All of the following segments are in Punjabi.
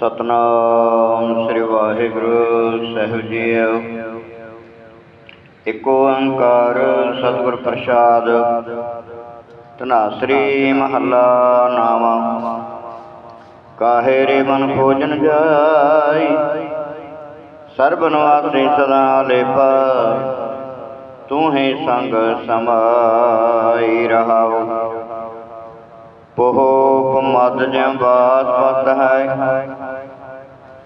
ਸਤਨਾਮ ਸ੍ਰੀ ਵਾਹਿਗੁਰੂ ਸਾਹਿਬ ਜੀਓ। ਇਕ ਓੰਕਾਰ ਸਤਿਗੁਰ ਪ੍ਰਸਾਦ ਧਨਾਸਰੀ ਮਹੱਲਾ ਨਾਮਾ। ਕਾਹੇ ਰੇ ਮਨ ਭੋਜਨ ਜਾਈ, ਸਰਬ ਨਿਵਾਸੀ ਸਦਾ ਲੇਪਾ। ਤੂੰ ਹੀ ਸੰਗ ਸਮਾਈ ਰਹਾਉ ਪੋਹ ਮਦ ਜਿਉ ਬਾਤ ਪਤ ਹੈ।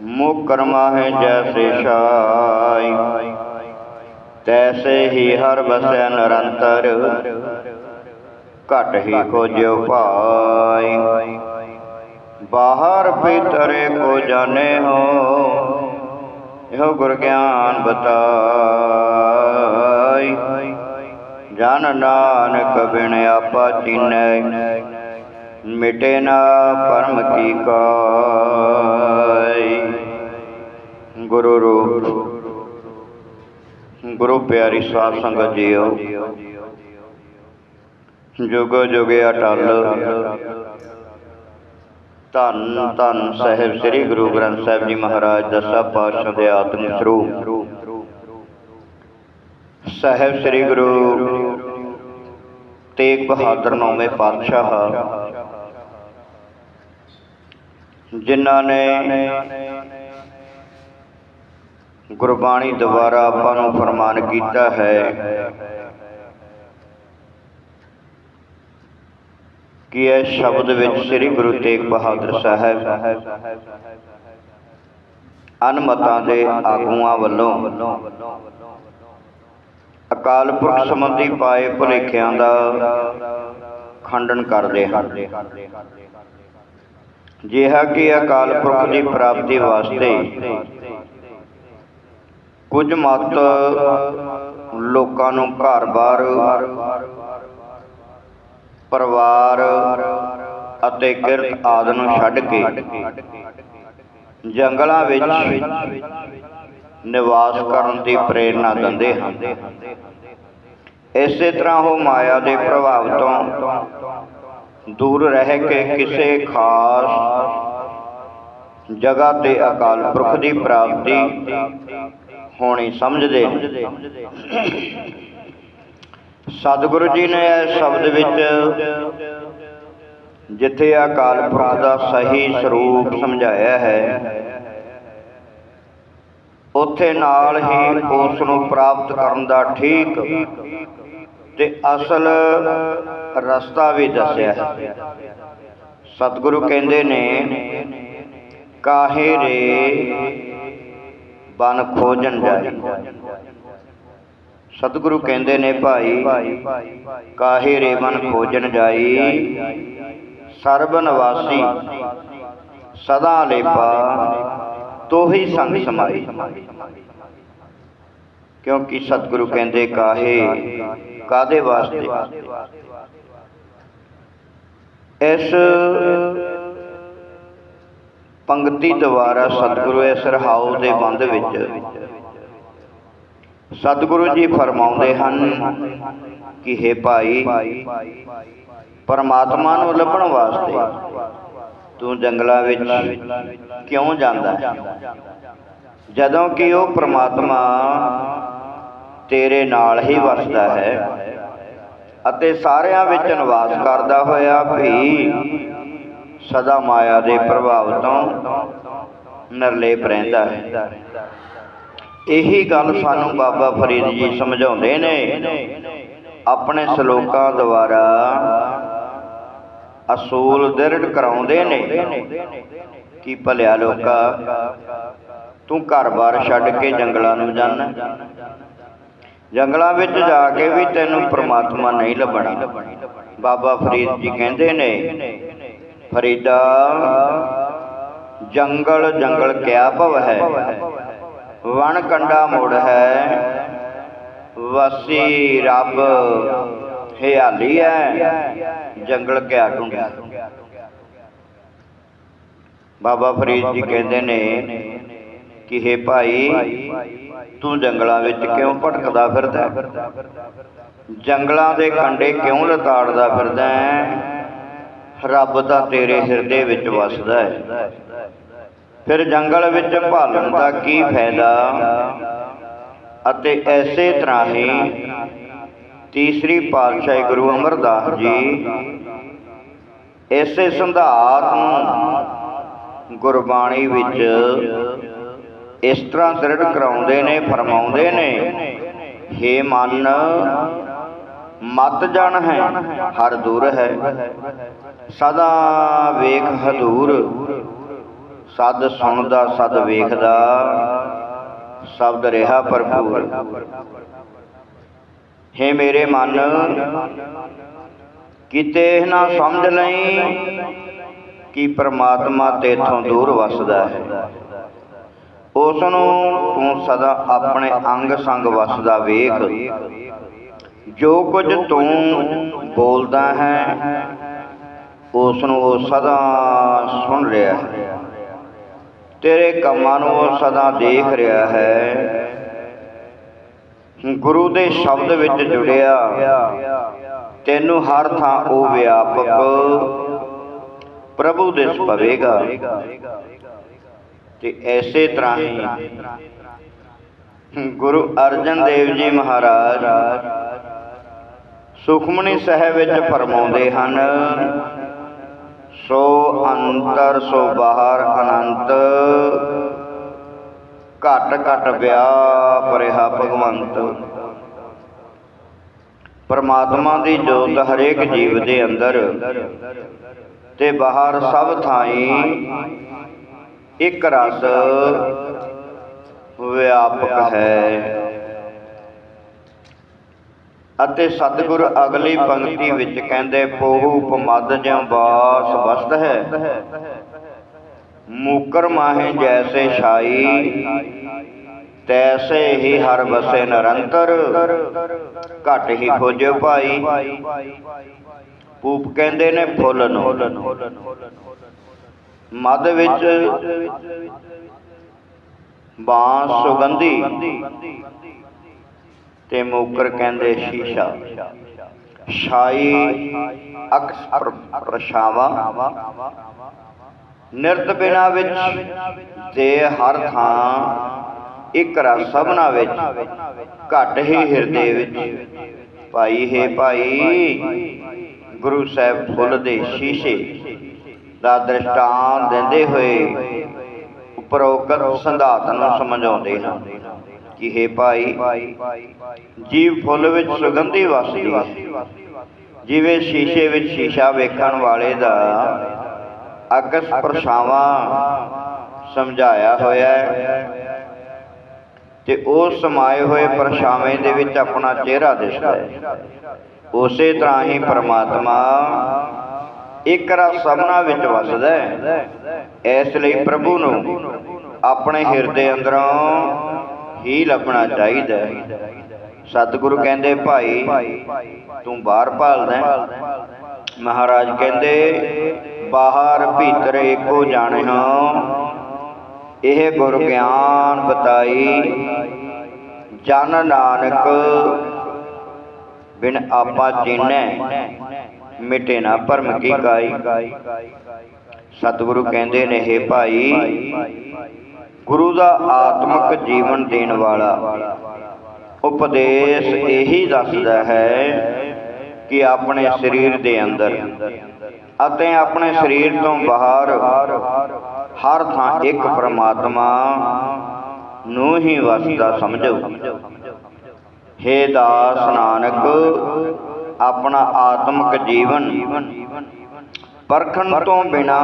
ਮੁਕਰ ਮਾਹੇ ਜੈਸੇ ਛਾਈ। ਤੈਸੇ ਹੀ ਹਰ ਬਸੈ ਨਿਰੰਤਰ। ਘਟ ਹੀ ਕੋ ਜਿਉ ਭਾਈ ਬਾਹਰ ਭੀਤਰੇ ਕੋ ਜਾਣੇ ਹੋ, ਇਹੋ ਗੁਰ ਗਿਆਨ ਬਤਾਈ। ਜਨ ਨਾਨਕ ਬਿਨ ਆਪਾ ਚੀਨੈ। ਮਿਟੇ ਨਾ ਪਰਮ ਕੀ ਕਾਈ ਗੁਰੂ ਰੂਪ, ਗੁਰੂ ਪਿਆਰੀ ਸਾਧ ਸੰਗਤ ਜੀਓ। ਜੁਗ ਜੁਗੇ ਅਟਲ। ਧੰਨ ਧੰਨ ਸਾਹਿਬ ਸ੍ਰੀ ਗੁਰੂ ਗ੍ਰੰਥ ਸਾਹਿਬ ਜੀ ਮਹਾਰਾਜ ਦਸਾਂ ਪਾਤਸ਼ਾਹ ਦੇ ਆਤਮ ਸਰੂਪ। ਸਾਹਿਬ ਸ੍ਰੀ ਗੁਰੂ ਤੇਗ ਬਹਾਦਰ ਨੌਵੇਂ ਪਾਤਸ਼ਾਹ। ਜਿਨ੍ਹਾਂ ਨੇ ਗੁਰਬਾਣੀ ਦੁਆਰਾ ਆਪਾਂ ਨੂੰ ਫਰਮਾਨ ਕੀਤਾ ਹੈ ਕਿ ਇਹ ਸ਼ਬਦ ਵਿੱਚ ਸ੍ਰੀ ਗੁਰੂ ਤੇਗ ਬਹਾਦਰ ਸਾਹਿਬ ਅਨਮਤਾਂ ਦੇ ਆਗੂਆਂ ਵੱਲੋਂ ਅਕਾਲ ਪੁਰਖ ਸੰਬੰਧੀ ਪਾਏ ਭੁਲੇਖਿਆਂ ਦਾ ਖੰਡਨ ਕਰਦੇ ਹਨ। ਜਿਹਾ ਕਿ ਅਕਾਲ ਪੁਰਖ ਦੀ ਪ੍ਰਾਪਤੀ ਵਾਸਤੇ ਕੁਝ ਮਤ ਲੋਕਾਂ ਨੂੰ ਘਰ-ਬਾਰ ਪਰਿਵਾਰ ਅਤੇ ਕਿਰਤ ਆਦਿ ਨੂੰ ਛੱਡ ਕੇ ਜੰਗਲਾਂ ਵਿੱਚ ਨਿਵਾਸ ਕਰਨ ਦੀ ਪ੍ਰੇਰਣਾ ਦਿੰਦੇ ਹਨ। ਇਸੇ ਤਰ੍ਹਾਂ ਉਹ ਮਾਇਆ ਦੇ ਪ੍ਰਭਾਵ ਤੋਂ ਦੂਰ ਰਹਿ ਕੇ ਕਿਸੇ ਖਾਸ ਜਗ੍ਹਾ ਤੇ ਅਕਾਲ ਪੁਰਖ ਦੀ ਪ੍ਰਾਪਤੀ ਹੋਣੀ ਸਮਝਦੇ। ਸਤਿਗੁਰੂ ਜੀ ਨੇ ਇਹ ਸ਼ਬਦ ਵਿੱਚ ਜਿੱਥੇ ਅਕਾਲ ਪੁਰਖ ਦਾ ਸਹੀ ਸਰੂਪ ਸਮਝਾਇਆ ਹੈ, ਉੱਥੇ ਨਾਲ ਹੀ ਉਸ ਨੂੰ ਪ੍ਰਾਪਤ ਕਰਨ ਦਾ ਠੀਕ ਤੇ ਅਸਲ ਰਸਤਾ ਵੀ ਦੱਸਿਆ ਹੈ। ਸਤਿਗੁਰੂ ਕਹਿੰਦੇ ਨੇ, ਕਾਹੇ ਰੇ ਬਨ ਖੋਜਣ ਜਾਈ। ਸਤਿਗੁਰੂ ਕਹਿੰਦੇ ਨੇ, ਭਾਈ, ਕਾਹੇ ਰੇ ਬਨ ਖੋਜਣ ਜਾਈ? ਸਰਬ ਨਿਵਾਸੀ, ਸਦਾ ਲੇਪਾ, ਤੋਹੀ ਸੰਗ ਸਮਾਈ। ਕਿਉਂਕਿ ਸਤਿਗੁਰੂ ਕਹਿੰਦੇ, ਕਾਹੇ ਕਾਦੇ ਵਾਸਤੇ? ਇਸ ਪੰਕਤੀ ਦੁਆਰਾ ਸਤਿਗੁਰੂ ਇਸ ਰਹਾਉ ਦੇ ਬੰਦ ਵਿੱਚ ਸਤਿਗੁਰੂ ਜੀ ਫਰਮਾਉਂਦੇ ਹਨ ਕਿ हे ਭਾਈ, ਪਰਮਾਤਮਾ ਨੂੰ ਲੱਭਣ ਵਾਸਤੇ ਤੂੰ ਜੰਗਲਾਂ ਵਿੱਚ ਕਿਉਂ ਜਾਂਦਾ ਜਦੋਂ ਕਿ ਉਹ ਪ੍ਰਮਾਤਮਾ ਤੇਰੇ ਨਾਲ ਹੀ ਵਸਦਾ ਹੈ ਅਤੇ ਸਾਰਿਆਂ ਵਿੱਚ ਨਿਵਾਸ ਕਰਦਾ ਹੋਇਆ ਵੀ ਸਦਾ ਮਾਇਆ ਦੇ ਪ੍ਰਭਾਵ ਤੋਂ ਨਿਰਲੇਪ ਰਹਿੰਦਾ ਹੈ। ਇਹੀ ਗੱਲ ਸਾਨੂੰ ਬਾਬਾ ਫਰੀਦ ਜੀ ਸਮਝਾਉਂਦੇ ਨੇ। ਆਪਣੇ ਸ਼ਲੋਕਾਂ ਦੁਆਰਾ ਅਸੂਲ ਦ੍ਰਿੜ ਕਰਾਉਂਦੇ ਨੇ ਕਿ ਭਲਿਆ ਲੋਕਾ, ਤੂੰ ਘਰ-ਬਾਰ ਛੱਡ ਕੇ ਜੰਗਲਾਂ ਨੂੰ ਜਾਣਾ। ਜੰਗਲਾਂ ਵਿੱਚ ਜਾ ਕੇ ਵੀ ਤੈਨੂੰ ਪ੍ਰਮਾਤਮਾ ਨਹੀਂ ਲੱਭਣਾ। ਬਾਬਾ ਫਰੀਦ ਜੀ ਕਹਿੰਦੇ ਨੇ, ਫਰੀਦਾ, ਜੰਗਲ ਜੰਗਲ ਕਿਆ ਭਵ ਹੈ? ਵਣ ਕੰਡਾ ਮੋੜ ਹੈ, ਵਸੀ ਰੱਬ ਹਿਆਲੀ ਹੈ, ਜੰਗਲ ਕਿਆ ਢੂੰਡਿਆ ਬਾਬਾ ਫਰੀਦ ਜੀ ਕਹਿੰਦੇ ਨੇ ਕਿ हे ਭਾਈ, ਤੂੰ ਜੰਗਲਾਂ ਵਿੱਚ ਕਿਉਂ ਭਟਕਦਾ ਫਿਰਦਾ? ਜੰਗਲਾਂ ਦੇ ਕੰਡੇ ਕਿਉਂ ਲਤਾੜਦਾ ਫਿਰਦਾ ਰੱਬ ਤਾਂ ਤੇਰੇ ਹਿਰਦੇ ਵਿੱਚ ਵਸਦਾ ਹੈ ਫਿਰ ਜੰਗਲ ਵਿੱਚ ਭਾਲਣ ਦਾ ਕੀ ਫਾਇਦਾ? ਅਤੇ ਐਸੇ ਤਰ੍ਹਾਂ ਹੀ ਤੀਸਰੀ ਪਾਤਸ਼ਾਹੀ ਗੁਰੂ ਅਮਰਦਾਸ ਜੀ ਐਸੇ ਸੰਧਾਤ ਨੂੰ ਗੁਰਬਾਣੀ ਵਿੱਚ ਇਸ ਤਰ੍ਹਾਂ ਦ੍ਰਿੜ ਕਰਾਉਂਦੇ ਨੇ, ਫਰਮਾਉਂਦੇ ਨੇ, ਹੇ ਮਨ, ਮਤ ਜਨ ਹੈ, ਹਰ ਦੂਰ ਹੈ, ਸਦਾ ਵੇਖ ਹਦੂਰ, ਸਦ ਸੁਣਦਾ, ਸਦ ਵੇਖਦਾ, ਸ਼ਬਦ ਰਿਹਾ ਭਰਪੂਰ। ਹੇ ਮੇਰੇ ਮਨ, ਕਿਤੇ ਨਾ ਸਮਝ ਲਈ ਕਿ ਪ੍ਰਮਾਤਮਾ ਤੇਥੋਂ ਦੂਰ ਵਸਦਾ ਹੈ। ਉਸ ਨੂੰ ਤੂੰ ਸਦਾ ਆਪਣੇ ਅੰਗ ਸੰਗ ਵਸਦਾ ਵੇਖ। ਜੋ ਕੁਝ ਤੂੰ ਬੋਲਦਾ ਹੈ ਉਸ ਨੂੰ ਉਹ ਸਦਾ ਸੁਣ ਰਿਹਾ ਹੈ। ਤੇਰੇ ਕੰਮਾਂ ਨੂੰ ਉਹ ਸਦਾ ਦੇਖ ਰਿਹਾ ਹੈ। ਗੁਰੂ ਦੇ ਸ਼ਬਦ ਵਿੱਚ ਜੁੜਿਆ, ਤੈਨੂੰ ਹਰ ਥਾਂ ਉਹ ਵਿਆਪਕ ਪ੍ਰਭੂ ਦਿਸ ਪਵੇਗਾ। ਤੇ ਐਸੇ ਤਰ੍ਹਾਂ ਹੀ ਗੁਰੂ ਅਰਜਨ ਦੇਵ ਜੀ ਮਹਾਰਾਜ ਸੁਖਮਨੀ ਸਾਹਿਬ ਵਿੱਚ ਫਰਮਾਉਂਦੇ ਹਨ, ਸੋ ਅੰਤਰ ਸੋ ਬਾਹਰ ਅਨੰਤ, ਘਟ ਘਟ ਵਿਆਪ ਰਿਹਾ ਭਗਵੰਤ। ਪਰਮਾਤਮਾ ਦੀ ਜੋਤ ਹਰੇਕ ਜੀਵ ਦੇ ਅੰਦਰ ਤੇ ਬਾਹਰ ਸਭ ਥਾਈਂ ਇੱਕ ਰਸ ਵਿਆਪਕ ਹੈ। ਅਤੇ ਸਤਿਗੁਰ ਅਗਲੀ ਪੰਕਤੀ ਵਿੱਚ ਕਹਿੰਦੇ, ਪੋਹੂ ਪਮਦ ਜਿਉ ਬਾਸ ਵਸਤ ਹੈ। ਮੂਕਰ ਮਾਹੇ ਜੈਸੇ ਛਾਈ, ਤੈਸੇ ਹੀ ਹਰ ਵਸੇ ਨਿਰੰਤਰ। ਘਟ ਹੀ ਖੋਜਿਓ ਭਾਈ। ਪੂਪ ਕਹਿੰਦੇ ਨੇ, ਫੁੱਲ ਨੂੰ। ਮਦ ਵਿੱਚ ਬਾਂਸ ਸੁਗੰਧੀ ਤੇ ਮੂਕਰ ਕਹਿੰਦੇ ਸ਼ੀਸ਼ਾ। ਛਾਈ ਅਕਸ ਪ੍ਰਸ਼ਾਵਾ ਨਿਰਤ ਬਿਨਾ ਵਿੱਚ ਤੇ ਹਰ ਥਾਂ ਇੱਕ ਰਸ ਸਭਨਾ ਵਿੱਚ ਘਟ ਹੀ ਹਿਰਦੇ ਵਿੱਚ। ਭਾਈ ਹੈ ਭਾਈ, ਗੁਰੂ ਸਾਹਿਬ ਫੁੱਲ ਦੇ ਸ਼ੀਸ਼ੇ ਦਾ ਦ੍ਰਿਸ਼ਟਾਂਤ ਦਿੰਦੇ ਹੋਏ ਉਪਰੋਕਤ ਸੰਧਾਤ ਨੂੰ ਸਮਝਾਉਂਦੇ ਹਨ ਕਿ ਹੈ ਭਾਈ, ਜੀਵ ਫੁੱਲ ਵਿੱਚ ਸੁਗੰਧੀ ਵਸਦੀ ਜਿਵੇਂ ਸ਼ੀਸ਼ੇ ਵਿੱਚ ਸ਼ੀਸ਼ਾ ਵੇਖਣ ਵਾਲੇ ਦਾ ਅਕਸ ਪਰਛਾਵਾਂ ਸਮਝਾਇਆ ਹੋਇਆ ਹੈ ਤੇ ਉਹ ਸਮਾਏ ਹੋਏ ਪਰਛਾਵੇਂ ਦੇ ਵਿੱਚ ਆਪਣਾ ਚਿਹਰਾ ਦਿਸਦਾ ਹੈ। ਉਸੇ ਤਰ੍ਹਾਂ ਹੀ ਪਰਮਾਤਮਾ ਇੱਕ ਰਸ ਸਭਨਾ ਵਿੱਚ ਵਸਦਾ ਹੈ। ਇਸ ਲਈ ਪ੍ਰਭੂ ਨੂੰ ਆਪਣੇ ਹਿਰਦੇ ਅੰਦਰੋਂ ਹੀ ਲੱਭਣਾ ਚਾਹੀਦਾ ਹੈ। ਸਤਿਗੁਰੂ ਕਹਿੰਦੇ, ਭਾਈ, ਤੂੰ ਬਾਹਰ ਭਾਲਦਾ ਮਹਾਰਾਜ ਕਹਿੰਦੇ, ਬਾਹਰ ਭੀਤਰ ਏਕੋ ਹਾਂ। ਇਹ ਗੁਰ ਗਿਆਨ ਬਤਾਈ। ਜਨ ਨਾਨਕ ਬਿਨ ਆਪਾ ਚੀਨੈ ਮਿਟੇ ਨਾ ਭਰਮ ਕੀ ਕਾਈ। ਸਤਿਗੁਰੂ ਕਹਿੰਦੇ ਨੇ हे ਭਾਈ, ਗੁਰੂ ਦਾ ਆਤਮਿਕ ਜੀਵਨ ਦੇਣ ਵਾਲਾ ਉਪਦੇਸ਼ ਇਹੀ ਦੱਸਦਾ ਹੈ ਕਿ ਆਪਣੇ ਸਰੀਰ ਦੇ ਅੰਦਰ ਅਤੇ ਆਪਣੇ ਸਰੀਰ ਤੋਂ ਬਾਹਰ ਹਰ ਥਾਂ ਇੱਕ ਪ੍ਰਮਾਤਮਾ ਨੂੰ ਹੀ ਵਸਦਾ ਸਮਝੋ। ਹੇ ਦਾਸ ਨਾਨਕ ਆਪਣਾ ਆਤਮਿਕ ਜੀਵਨ ਪਰਖਣ ਤੋਂ ਬਿਨਾ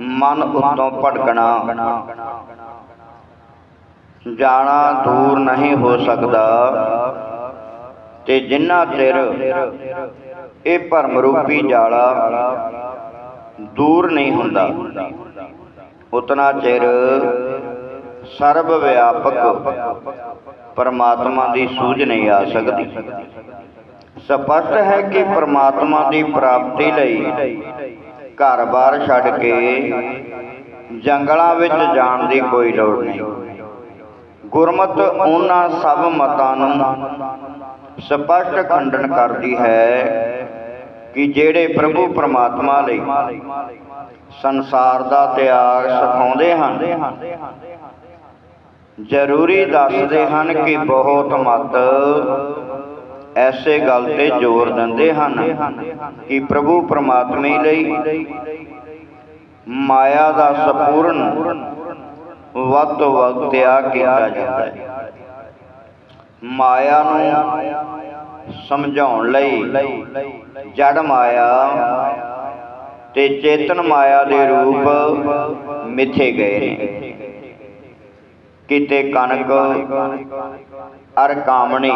ਮਨ ਉਤੋਂ ਭਟਕਣਾ। ਜਾਣਾ ਦੂਰ ਨਹੀਂ ਹੋ ਸਕਦਾ। ਤੇ ਜਿੰਨਾ ਚਿਰ ਇਹ ਭਰਮ ਰੂਪੀ ਜਾਲਾ ਦੂਰ ਨਹੀਂ ਹੁੰਦਾ, ਉਤਨਾ ਚਿਰ ਸਰਬ ਵਿਆਪਕ ਪਰਮਾਤਮਾ ਦੀ ਸੂਝ ਨਹੀਂ ਆ ਸਕਦੀ। ਸਪਸ਼ਟ ਹੈ ਕਿ ਪਰਮਾਤਮਾ ਦੀ ਪ੍ਰਾਪਤੀ ਲਈ ਘਰ-ਬਾਰ ਛੱਡ ਕੇ ਜੰਗਲਾਂ ਵਿੱਚ ਜਾਣ ਦੀ ਕੋਈ ਲੋੜ ਨਹੀਂ। ਗੁਰਮਤ ਉਹਨਾਂ ਸਭ ਮਤਾਂ ਨੂੰ ਸਪਸ਼ਟ ਖੰਡਨ ਕਰਦੀ ਹੈ ਕਿ ਜਿਹੜੇ ਪ੍ਰਭੂ ਪਰਮਾਤਮਾ ਲਈ ਸੰਸਾਰ ਦਾ ਤਿਆਗ ਸਿਖਾਉਂਦੇ ਹਨ, ਜ਼ਰੂਰੀ ਦੱਸਦੇ ਹਨ ਕਿ ਬਹੁਤ ਮਤ ਐਸੇ ਗੱਲ ਤੇ ਜ਼ੋਰ ਦਿੰਦੇ ਹਨ ਕਿ ਪ੍ਰਭੂ ਪਰਮਾਤਮਾ ਲਈ ਮਾਇਆ ਦਾ ਸੰਪੂਰਨ ਵੱਧ ਤੋਂ ਵੱਧ ਤਿਆਗ ਕੀਤਾ ਜਾਂਦਾ ਹੈ। ਮਾਇਆ ਨੂੰ ਸਮਝਾਉਣ ਲਈ ਜੜ ਮਾਇਆ ਤੇ ਚੇਤਨ ਮਾਇਆ ਦੇ ਰੂਪ ਮਿੱਥੇ ਗਏ ਨੇ। ਕਿਤੇ ਕਣਕ, ਅਰ ਕਾਮਣੀ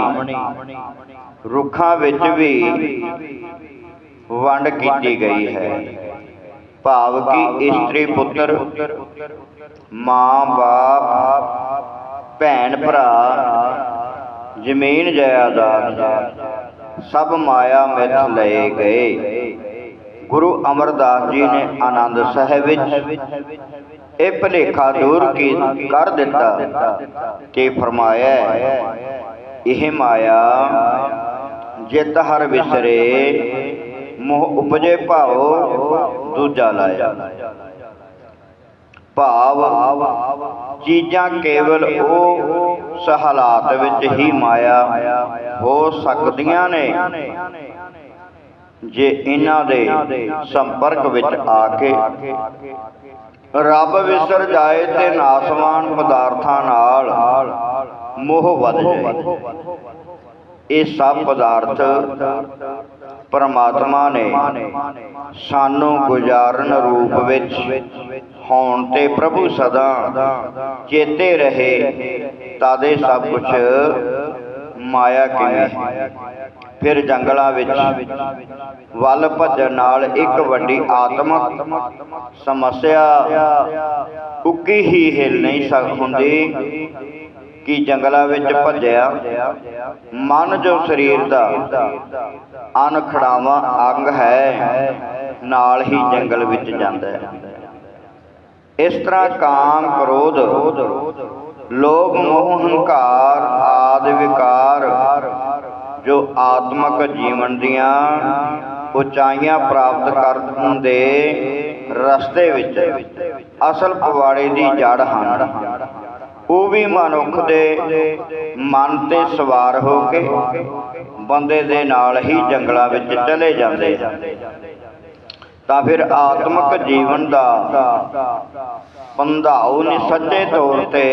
ਰੁੱਖਾਂ ਵਿੱਚ ਵੀ ਵੰਡ ਕੀਤੀ ਗਈ ਹੈ। ਭਾਵ ਕਿ ਇਸਤਰੀ ਪੁੱਤਰ, ਮਾਂ, ਬਾਪ, ਭੈਣ, ਭਰਾ, ਜ਼ਮੀਨ ਜਾਇਦਾਦ ਸਭ ਮਾਇਆ ਮਿੱਥ ਲਏ ਗਏ। ਗੁਰੂ ਅਮਰਦਾਸ ਜੀ ਨੇ ਆਨੰਦ ਸਾਹਿਬ ਵਿੱਚ ਇਹ ਭਲੇਖਾ ਦੂਰ ਕੀ ਕਰ ਦਿੱਤਾ ਤੇ ਫਰਮਾਇਆ ਇਹ ਮਾਇਆ ਜਿਤ ਹਰ ਵਿਸਰੇ, ਮੋਹ ਉਪਜੇ ਭਾਉ ਦੂਜਾ ਲਾਇਆ। ਭਾਵ, ਚੀਜ਼ਾਂ ਕੇਵਲ ਉਹ ਸਹਾਲਾਤ ਵਿੱਚ ਹੀ ਮਾਇਆ ਹੋ ਸਕਦੀਆਂ ਨੇ ਜੇ ਇਹਨਾਂ ਦੇ ਸੰਪਰਕ ਵਿੱਚ ਆ ਕੇ ਰੱਬ ਵਿਸਰ ਜਾਏ ਤੇ ਨਾਸਵਾਨ ਪਦਾਰਥਾਂ ਨਾਲ ਮੋਹ ਵੱਧ ਜਾਏ। ਇਹ ਸਭ ਪਦਾਰਥ ਪਰਮਾਤਮਾ ਨੇ ਸਾਨੂੰ ਗੁਜ਼ਾਰਨ ਰੂਪ ਵਿੱਚ ਹੋਣ ਤੇ ਪ੍ਰਭੂ ਸਦਾ ਚੇਤੇ ਰਹੇ, ਤਾਦੇ ਸਭ ਕੁਝ ਮਾਇਆ ਕਿਵੇਂ ਹੈ? ਫਿਰ ਜੰਗਲਾਂ ਵਿੱਚ ਵੱਲ ਭੱਜਣ ਨਾਲ ਇੱਕ ਵੱਡੀ ਆਤਮਕ ਸਮੱਸਿਆ ਉੱਕੀ ਹੀ ਹਿਲ ਨਹੀਂ ਸਕ ਹੁੰਦੀ। ਕਿ ਜੰਗਲਾਂ ਵਿੱਚ ਭੱਜਿਆ? ਮਨ ਜੋ ਸਰੀਰ ਦਾ ਅਨਖੜਾਵਾਂ ਅੰਗ ਹੈ ਨਾਲ ਹੀ ਜੰਗਲ ਵਿੱਚ ਜਾਂਦਾ ਹੈ। ਇਸ ਤਰ੍ਹਾਂ ਕਾਮ ਕ੍ਰੋਧ ਲੋਭ ਮੋਹ ਹੰਕਾਰ ਆਦਿ ਵਿਕਾਰ ਜੋ ਆਤਮਕ ਜੀਵਨ ਦੀਆਂ ਉਚਾਈਆਂ ਪ੍ਰਾਪਤ ਕਰਨ ਦੇ ਰਸਤੇ ਵਿੱਚ ਅਸਲ ਪਵਾੜੇ ਦੀ ਜੜ ਹਨ। ਉਹ ਵੀ ਮਨੁੱਖ ਦੇ ਮਨ ਤੇ ਸਵਾਰ ਹੋ ਕੇ ਬੰਦੇ ਦੇ ਨਾਲ ਹੀ ਜੰਗਲਾਂ ਵਿੱਚ ਚਲੇ ਜਾਂਦੇ ਤਾਂ ਫਿਰ ਆਤਮਿਕ ਜੀਵਨ ਦਾ ਬੰਧਾਉ ਨੇ ਸੱਚੇ ਤੌਰ ਤੇ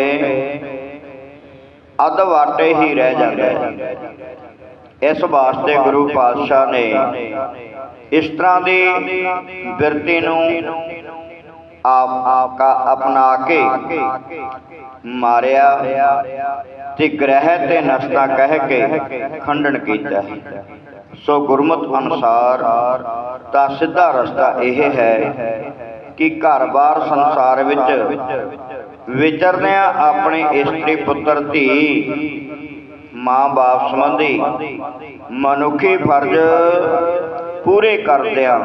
ਅਧ ਵਾਟੇ ਹੀ ਰਹਿ ਜਾਂਦਾ ਹੈ। ਇਸ ਵਾਸਤੇ ਗੁਰੂ ਪਾਤਸ਼ਾਹ ਨੇ ਇਸ ਤਰ੍ਹਾਂ ਦੀ ਬਿਰਤੀ ਨੂੰ ਆਪ ਅਪਣਾ ਕੇ ਮਾਰਿਆ, ਤੇ ਗ੍ਰਹਿ ਤੇ ਨਸਤਾ ਕਹਿ ਕੇ ਖੰਡਨ ਕੀਤਾ। ਸੋ ਗੁਰਮਤ ਅਨੁਸਾਰ ਤਾਂ ਸਿੱਧਾ ਰਸਤਾ ਇਹ ਹੈ ਕਿ ਘਰ-ਬਾਰ ਸੰਸਾਰ ਵਿੱਚ ਵਿਚਰਦਿਆਂ ਆਪਣੇ ਇਸਤਰੀ ਪੁੱਤਰ, ਧੀ, ਮਾਂ-ਬਾਪ ਸੰਬੰਧੀ ਮਨੁੱਖੀ ਫਰਜ਼ ਪੂਰੇ ਕਰਦਿਆਂ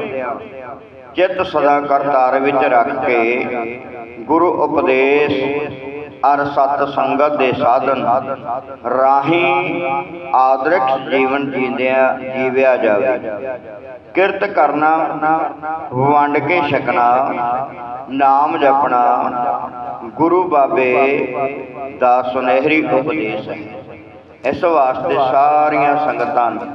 ਚਿੱਤ ਸਦਾ ਕਰਤਾਰ ਵਿੱਚ ਰੱਖ ਕੇ ਗੁਰੂ ਉਪਦੇਸ਼ ਅਰ ਸਤ ਸੰਗਤ ਦੇ ਸਾਧਨ ਰਾਹੀਂ ਆਦਰਸ਼ ਜੀਵਨ ਜੀਂਦਿਆਂ ਜੀਵਿਆ ਜਾਵੇ। ਕਿਰਤ ਕਰਨਾ, ਵੰਡ ਕੇ ਛਕਣਾ, ਨਾਮ ਜਪਣਾ ਗੁਰੂ ਬਾਬੇ ਦਾ ਸੁਨਹਿਰੀ ਉਪਦੇਸ਼ ਹੈ। ਇਸ ਵਾਸਤੇ ਸਾਰੀਆਂ ਸੰਗਤਾਂ ਨੂੰ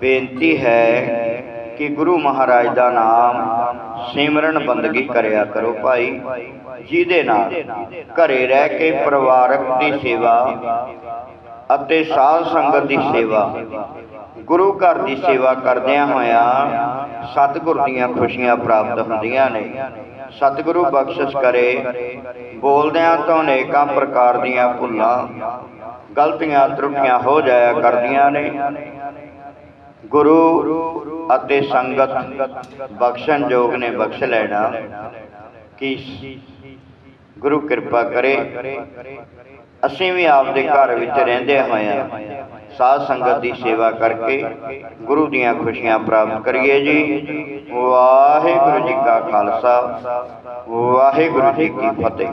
ਬੇਨਤੀ ਹੈ ਕਿ ਗੁਰੂ ਮਹਾਰਾਜ ਦਾ ਨਾਮ ਸਿਮਰਨ ਬੰਦਗੀ ਕਰਿਆ ਕਰੋ ਭਾਈ। ਜਿਹਦੇ ਨਾਲ ਘਰੇ ਰਹਿ ਕੇ ਪਰਿਵਾਰਕ ਦੀ ਸੇਵਾ ਅਤੇ ਸਾਧ ਸੰਗਤ ਦੀ ਸੇਵਾ, ਗੁਰੂ ਘਰ ਦੀ ਸੇਵਾ ਕਰਦਿਆਂ ਹੋਇਆਂ ਸਤਿਗੁਰ ਦੀਆਂ ਖੁਸ਼ੀਆਂ ਪ੍ਰਾਪਤ ਹੁੰਦੀਆਂ ਨੇ। ਸਤਿਗੁਰੂ ਬਖਸ਼ਿਸ਼ ਕਰੇ, ਬੋਲਦਿਆਂ ਤੋਂ ਅਨੇਕਾਂ ਪ੍ਰਕਾਰ ਦੀਆਂ ਭੁੱਲਾਂ, ਗਲਤੀਆਂ, ਤਰੁੱਟੀਆਂ ਹੋ ਜਾਇਆ ਕਰਦੀਆਂ ਨੇ। ਗੁਰੂ ਅਤੇ ਸੰਗਤ ਬਖਸ਼ਣ ਯੋਗ ਨੇ ਬਖਸ਼ ਲੈਣਾ, ਕਿ ਗੁਰੂ ਕਿਰਪਾ ਕਰੇ। ਅਸੀਂ ਵੀ ਆਪਦੇ ਘਰ ਵਿੱਚ ਰਹਿੰਦੇ ਹੋਇਆਂ ਸਾਧ ਸੰਗਤ ਦੀ ਸੇਵਾ ਕਰਕੇ ਗੁਰੂ ਦੀਆਂ ਖੁਸ਼ੀਆਂ ਪ੍ਰਾਪਤ ਕਰੀਏ ਜੀ। ਵਾਹਿਗੁਰੂ ਜੀ ਕਾ ਖਾਲਸਾ, ਵਾਹਿਗੁਰੂ ਜੀ ਕੀ ਫਤਿਹ।